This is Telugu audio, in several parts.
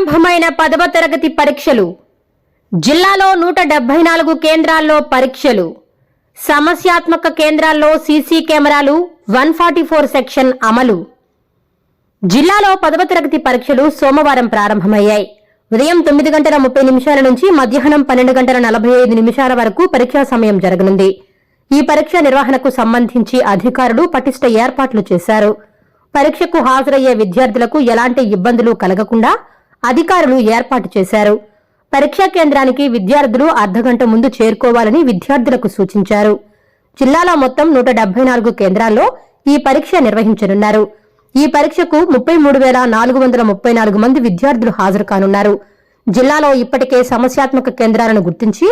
ప్రారంభమైన పదవ తరగతి పరీక్షలు. జిల్లాలో నూట డెబ్బై నాలుగు కేంద్రాల్లో పరీక్షలు. సమస్యాత్మక కేంద్రాల్లో సీసీ కెమెరాలు వన్ ఫార్టీ ఫోర్ సెక్షన్ అమలు. జిల్లాలో పదవ తరగతి పరీక్షలు సోమవారం ప్రారంభమయ్యాయి. ఉదయం తొమ్మిది గంటల ముప్పై నిమిషాల నుంచి మధ్యాహ్నం పన్నెండు గంటల నలభై ఐదు నిమిషాల వరకు పరీక్షా సమయం జరగనుంది. ఈ పరీక్ష నిర్వహణకు సంబంధించి అధికారులు పటిష్ట ఏర్పాట్లు చేశారు. పరీక్షకు హాజరయ్యే విద్యార్థులకు ఎలాంటి ఇబ్బందులు కలగకుండా అధికారులు ఏర్పాటు చేశారు. పరీక్షా కేంద్రానికి విద్యార్థులు అర్ధగంట ముందు చేరుకోవాలని విద్యార్థులకు సూచించారు. జిల్లాలో మొత్తం నూట డెబ్బై నాలుగు కేంద్రాల్లో ఈ పరీక్ష నిర్వహించనున్నారు. ఈ పరీక్షకు ముప్పై మూడు వేల నాలుగు వందల ముప్పై నాలుగు మంది విద్యార్థులు హాజరు కానున్నారు. జిల్లాలో ఇప్పటికే సమస్యాత్మక కేంద్రాలను గుర్తించి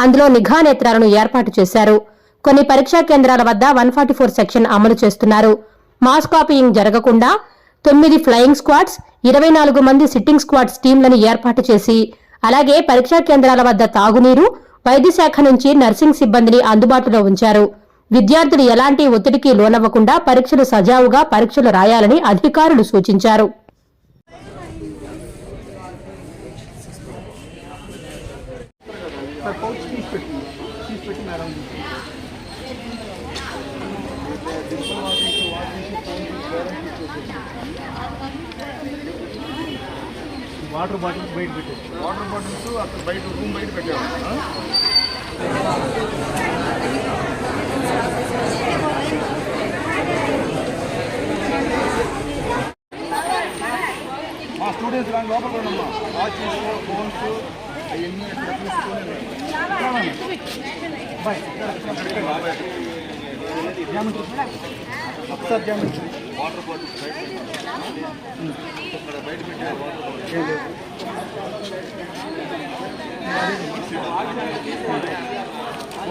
అందులో నిఘా నేత్రాలను ఏర్పాటు చేశారు. కొన్ని పరీక్షా కేంద్రాల వద్ద వన్ ఫార్టీ ఫోర్ సెక్షన్ అమలు చేస్తున్నారు. మాస్ కాపీయింగ్ జరగకుండా తొమ్మిది ఫ్లయింగ్ స్క్వాడ్స్ ఇరవై నాలుగు మంది సిట్టింగ్ స్క్వాడ్స్ టీంలను ఏర్పాటు చేసి అలాగే పరీక్షా కేంద్రాల వద్ద తాగునీరు వైద్య శాఖ నుంచి నర్సింగ్ సిబ్బందిని అందుబాటులో ఉంచారు. విద్యార్థులు ఎలాంటి ఒత్తిడికి లోనవ్వకుండా పరీక్షలు సజావుగా పరీక్షలు రాయాలని అధికారులు సూచించారు సార్ పౌచ్ తీసి పెట్టి తీసి పెట్టి మేడం వాటర్ బాటిల్ బయట పెట్టేసి వాటర్ బాటిల్స్ అక్కడ బయట రూమ్ బయట పెట్టాము మా స్టూడెంట్స్ కానీ లోపల ఉండమ్మా. వాచెస్ ఫోన్స్ అవన్నీ అక్కడ తీసుకొని బాయ్. జామెంట్రీ ఒకసారి జామెంట్రీ వాటర్ బాటిల్స్ ఇక్కడ బయట పెట్టారు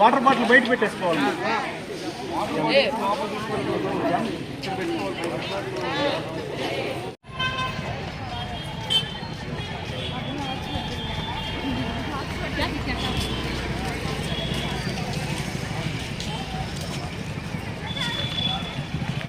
వాటర్ వాటర్ బాటిల్ బయట పెట్టేసుకోవాలి.